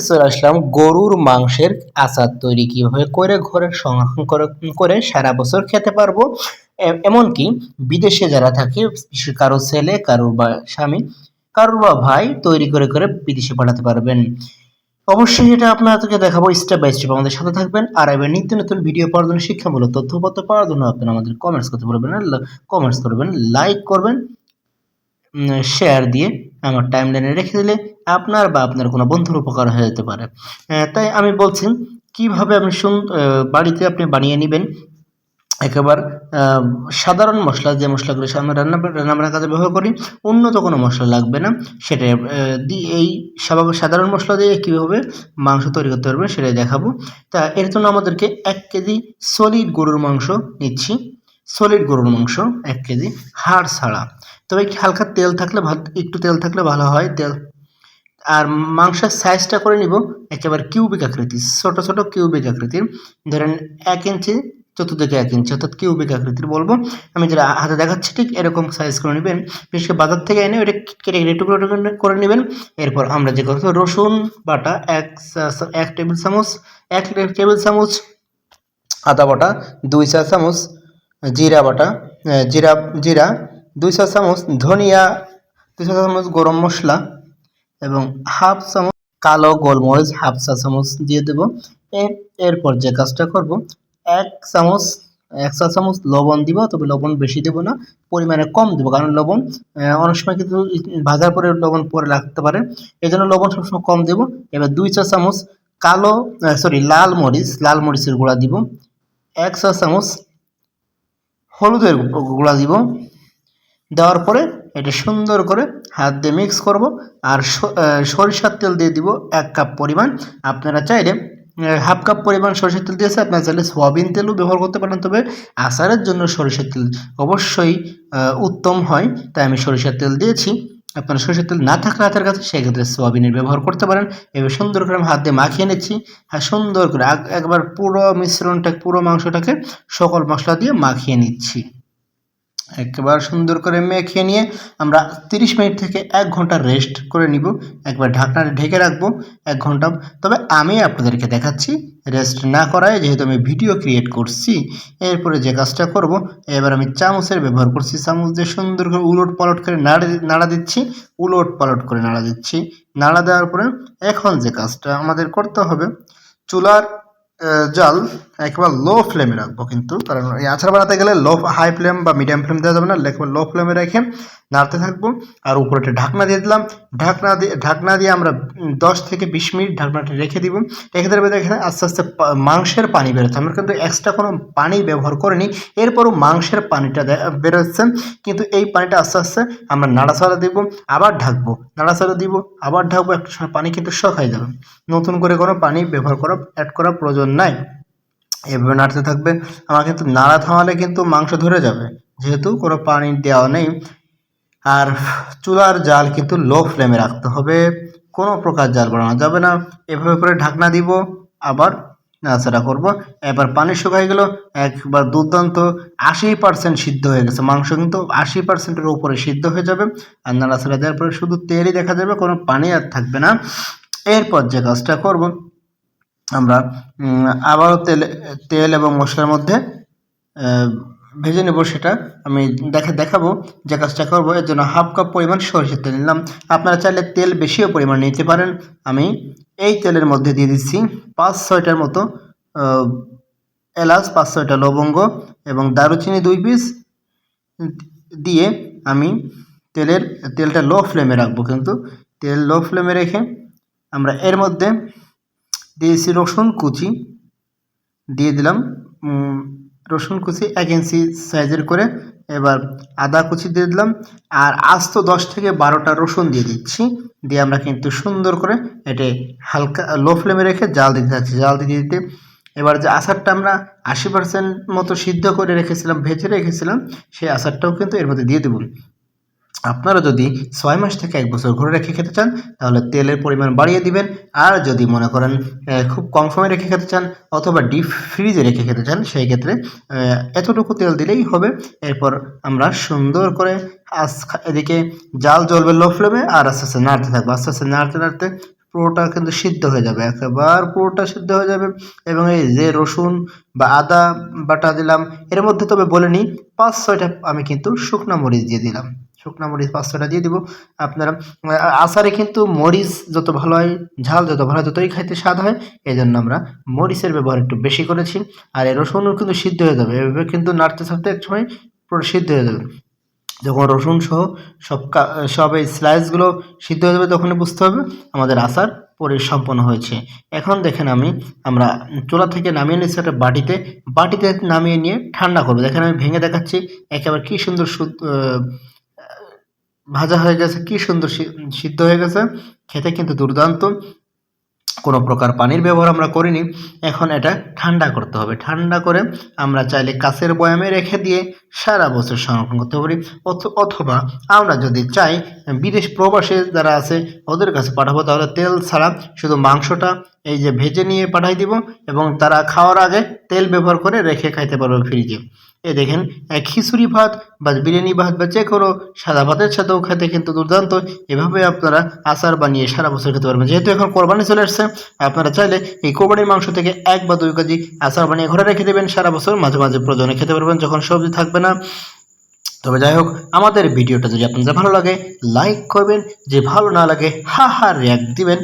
চলে আসলাম গরুর মাংসের আচার তৈরি কীভাবে করে ঘরে সংরক্ষণ করে সারা বছর খেতে পারব। এমনকি বিদেশে যারা থাকে কারও ছেলে কারোর বা স্বামী কারোর বা ভাই তৈরি করে করে বিদেশে পাঠাতে পারবেন। অবশ্যই এটা আপনাদেরকে দেখাবো স্টেপ বাই স্টেপ আমাদের সাথে থাকবেন আর এবার নিত্য নতুন ভিডিও পাওয়ার জন্য শিক্ষামূলক তথ্যপত্র পাওয়ার জন্য আপনারা আমাদের কমেন্টস করতে পারবেন কমেন্টস করবেন লাইক করবেন শেয়ার দিয়ে আমার টাইম লাইনে রেখে দিলে আপনার বা আপনার কোনো বন্ধুর উপকার হয়ে যেতে পারে। তাই আমি বলছি কীভাবে আপনি বাড়িতে আপনি বানিয়ে নেবেন? একেবারে সাধারণ মশলা যে মশলাগুলো আমরা রান্না রান্নাবান্নার কাজে ব্যবহার করি উন্নত কোনো মশলা লাগবে না। আহ, দিয়ে এই স্বাভাবিক সাধারণ মশলা দিয়ে কীভাবে মাংস তৈরি করতে পারবে সেটাই দেখাবো। তা এর জন্য আমাদেরকে এক কেজি সলিড গরুর মাংস নিচ্ছি। সলিড গরুর মাংস, এক কেজি, হাড় ছাড়া। তবে হালকা তেল থাকলে একটু তেল থাকলে ভালো হয়? তেল। আর মাংসের সাইজটা করে নিব, একেবারে কিউবিক আকৃতির, ছোট ছোট কিউবিক আকৃতির। ধরেন এক ইঞ্চি, চতুর্দিকে এক ইঞ্চি, অর্থাৎ কিউবিক আকৃতির বলব। আমি যেটা হাতে দেখাচ্ছি, ঠিক এরকম সাইজ করে নেবেন। বিশেষ করে বাজার থেকে এনে ওটা কেটে কেটে টুকরো টুকরো করে নেবেন। এরপর আমরা যে করব রসুন, বাটা, এক এক টেবিল চামচ, এক টেবিল চামচ, আদা বাটা, দুই চা চামচ জিরা বাটা জিরা জিরা দুই চা চামচ ধনিয়া দুই চা চামচ গরম মশলা এবং হাফ চামচ কালো গোলমরিচ, হাফ চা চামচ দিয়ে দেবো। এর- এরপর যে কাজটা করব, এক চামচ, এক চা চামচ লবণ দিব, তবে লবণ বেশি দেবো না, পরিমাণে কম দেবো, কারণ লবণ অনেক সময় কিন্তু ভাজার পরে লবণ পরে লাগতে পারে এই জন্য লবণ সবসময় কম দেবো। এবার দুই চা চামচ কালো সরি লাল মরিচ, লাল মরিচের গুঁড়া দিব। এক চা চামচ হলুদের গুঁড়া দিব। দেওয়ার পরে এটা সুন্দর করে হাত দিয়ে মিক্স করব আর সরিষার তেল দিয়ে দিব এক কাপ পরিমাণ। আপনারা চাইলে হাফ কাপ পরিমাণ সরিষার তেল দিয়েছে, আপনারা চাইলে সোয়াবিন তেলও ব্যবহার করতে পারেন। তবে আচারের জন্য সরিষার তেল অবশ্যই উত্তম হয়, তাই আমি সরিষার তেল দিয়েছি। আপনার সরষের তেল না থাকলে হাতের কাছে, সেক্ষেত্রে সোয়াবিনের ব্যবহার করতে পারেন। এবার সুন্দর করে আমি হাত দিয়ে মাখিয়ে নিচ্ছি। আর সুন্দর করে একবার পুরো মিশ্রণটা, পুরো মাংসটাকে সকল মশলা দিয়ে মাখিয়ে নিচ্ছি। একেবারে সুন্দর করে মেখে নিয়ে আমরা তিরিশ মিনিট থেকে এক ঘণ্টা রেস্ট করে নিব। একবার ঢাকনা ঢেকে রাখব এক ঘণ্টা। তবে আমি আপনাদেরকে দেখাচ্ছি রেস্ট না করায় যেহেতু আমি ভিডিও ক্রিয়েট করছি, এরপরে যে কাজটা করব, এবার আমি চামচের ব্যবহার করছি। চামচ দিয়ে সুন্দর করে উলট পালট করে নাড়া নাড়া দিচ্ছি। উলট পালট করে নাড়া দিচ্ছি। নাড়া দেওয়ার পরে এখন যে কাজটা আমাদের করতে হবে, চুলার জাল একেবারে লো ফ্লেমে রাখব কিন্তু, কারণ এই আচার বানাতে গেলে লো হাই ফ্লেম বা মিডিয়াম ফ্লেম দেওয়া যাবে না একেবারে লো ফ্লেমে রেখে নাড়তে থাকব। আর উপরে একটা ঢাকনা দিয়ে দিলাম। ঢাকনা দিয়ে ঢাকনা দিয়ে আমরা দশ থেকে বিশ মিনিট ঢাকনাটা রেখে দিব। রেখে পরে এখানে আস্তে আস্তে মাংসের পানি বেরোচ্ছে আমরা কিন্তু এক্সট্রা কোনো পানি ব্যবহার করিনি। এরপরও মাংসের পানিটা বেরোচ্ছে কিন্তু এই পানিটা আস্তে আস্তে আমরা নাড়াচাড়া দিব, আবার ঢাকবো। নাড়াচাড়া দিব, আবার ঢাকবো। একটা সময় পানি কিন্তু শখ হয়ে যাবে। নতুন করে কোনো পানি ব্যবহার করা অ্যাড করা প্রয়োজন নাই। এভাবে নাড়তে থাকবে, আমার কিন্তু নাড়া থামালে কিন্তু মাংস ধরে যাবে। যেহেতু কোনো পানি দেওয়া নেই, আর চুলার জাল কিন্তু লো ফ্লেমে রাখতে হবে। কোনো প্রকার জাল বাড়ানো যাবে না। এভাবে করে ঢাকনা দিব, আবার নাড়াচাড়া করব। এবার পানি শুকাই গেল, একবার দুর্দান্ত আশি পার্সেন্ট সিদ্ধ হয়ে গেছে। মাংস কিন্তু আশি পার্সেন্টের উপরে সিদ্ধ হয়ে যাবে, আর নাড়াচাড়া দেওয়ার পরে শুধু তেলই দেখা যাবে, কোনো পানি আর থাকবে না। এরপর যে কাজটা করব আমরা আবারও তেল তেল এবং মশলার মধ্যে ভেজে নেব সেটা। আমি দেখে দেখাবো যে কাজটা করব। এর জন্য হাফ কাপ পরিমাণ সরষের তেল নিলাম। আপনারা চাইলে তেল বেশিও পরিমাণ নিতে পারেন। আমি এই তেলের মধ্যে দিয়ে দিচ্ছি পাঁচ, ছয়টার মতো এলাচ, পাঁচ, ছয়টা লবঙ্গ এবং দারুচিনি দুই পিস দিয়ে আমি তেলের, তেলটা লো ফ্লেমে রাখব। কিন্তু তেল লো ফ্লেমে রেখে আমরা এর মধ্যে দিয়েছি রসুন কুচি দিয়ে দিলাম। রসুন কুচি এক ইঞ্চি সাইজের করে এবার আদা কুচি দিয়ে দিলাম। আর আস্ত দশ থেকে বারোটা রসুন দিয়ে দিচ্ছি। দিয়ে আমরা কিন্তু সুন্দর করে এটা হালকা লো ফ্লেমে রেখে জাল দিতে যাচ্ছি, জাল দিতে দিতে। এবার যে আচারটা আমরা আশি পার্সেন্ট মতো সিদ্ধ করে রেখেছিলাম, ভেজে রেখেছিলাম, সেই আচারটাও কিন্তু এর মধ্যে দিয়ে দেবো। আপনারা যদি ছয় মাস থেকে এক বছর ঘুরে রেখে খেতে চান, তাহলে তেলের পরিমাণ বাড়িয়ে দিবেন। আর যদি মনে করেন খুব কম সময় রেখে খেতে চান অথবা ডিপ ফ্রিজে রেখে খেতে চান, সেই ক্ষেত্রে এতটুকু তেল দিলেই হবে। এরপর আমরা সুন্দর করে আস এদিকে জাল জ্বলবে লো ফ্লেমে আর আস্তে আস্তে নাড়তে থাকব। আস্তে আস্তে নাড়তে নাড়তে পুরোটা কিন্তু সিদ্ধ হয়ে যাবে, একেবার পুরোটা সিদ্ধ হয়ে যাবে। এবং এই যে রসুন বা আদা বাটা দিলাম, এর মধ্যে তবে বলে নিই, পাঁচ ছয়টা আমি কিন্তু শুকনা মরিচ দিয়ে দিলাম। শুকনা মরিচ পাঁচ ছয়টা দিয়ে দিব। আপনারা আচারে কিন্তু মরিচ যত ভালো হয়, ঝাল যত ভালো হয়, ততই খাইতে স্বাদ হয়। এই জন্য আমরা মরিচের ব্যবহার একটু বেশি করেছি। আর এই রসুনও কিন্তু সিদ্ধ হয়ে যাবে। এভাবে কিন্তু নাড়তে ছাড়তে এক সময় সিদ্ধ হয়ে যাবে। যখন রসুন সহ সব সব এই স্লাইসগুলো সিদ্ধ হয়ে যাবে, তখনই বুঝতে হবে আমাদের আচার পরে সম্পন্ন হয়েছে। এখন দেখেন আমি, আমরা চুলা থেকে নামিয়ে নিচ্ছি একটা বাটিতে। বাটিতে নামিয়ে নিয়ে ঠান্ডা করব। দেখেন আমি ভেঙে দেখাচ্ছি, একেবারে কি সুন্দর ভাজা হয়ে গেছে, কি সুন্দর সিদ্ধ হয়ে গেছে। খেতে কিন্তু দুর্দান্ত। কোনো প্রকার পানির ব্যবহার আমরা করিনি। এখন এটা ঠান্ডা করতে হবে। ঠান্ডা করে আমরা চাইলে কাছের বয়ামে রেখে দিয়ে সারা বছর সংরক্ষণ করতে পারি। অথ- অথবা আমরা যদি চাই, বিদেশ প্রবাসে যারা আছে, ওদের কাছে পাঠাবো। তাহলে তেল ছাড়া শুধু মাংসটা এই যে ভেজে নিয়ে পাঠাই দিব এবং তারা খাওয়ার আগে তেল ব্যবহার করে রেখে খাইতে পারবে ফ্রিজে। এ দেখেন খিচুড়ি ভাত বা বিরিয়ানি ভাত বা যে কোনো সাদা ভাতের সাথেও খেতে কিন্তু দুর্দান্ত। এভাবে আপনারা আচার বানিয়ে সারা বছর খেতে পারবেন। যেহেতু এখন কোরবানি চলে আসছে, আপনারা চাইলে এই কোরবানির মাংস থেকে এক বা দুই কেজি আচার বানিয়ে ঘরে রেখে দেবেন। সারা বছর মাঝে মাঝে প্রয়োজনে খেতে পারবেন যখন সবজি থাকবে না। তবে যাই হোক, আমাদের ভিডিওটা যদি আপনাদের ভালো লাগে লাইক করবেন। যে ভালো না লাগে, হা হা রিয়াক্ট দিবেন।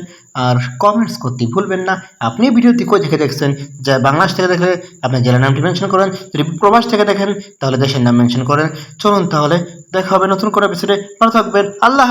আর কমেন্টস করতে ভুলবেন না। আপনি ভিডিওটি কই দেখে দেখছেন? যা বাংলাদেশ থেকে দেখলে আপনি জেলার নামটি মেনশন করেন, যদি প্রবাস থেকে দেখেন, তাহলে দেশের নাম মেনশন করেন। চলুন তাহলে দেখা হবে নতুন কোনো এপিসোডে ভালো থাকবেন, আল্লাহ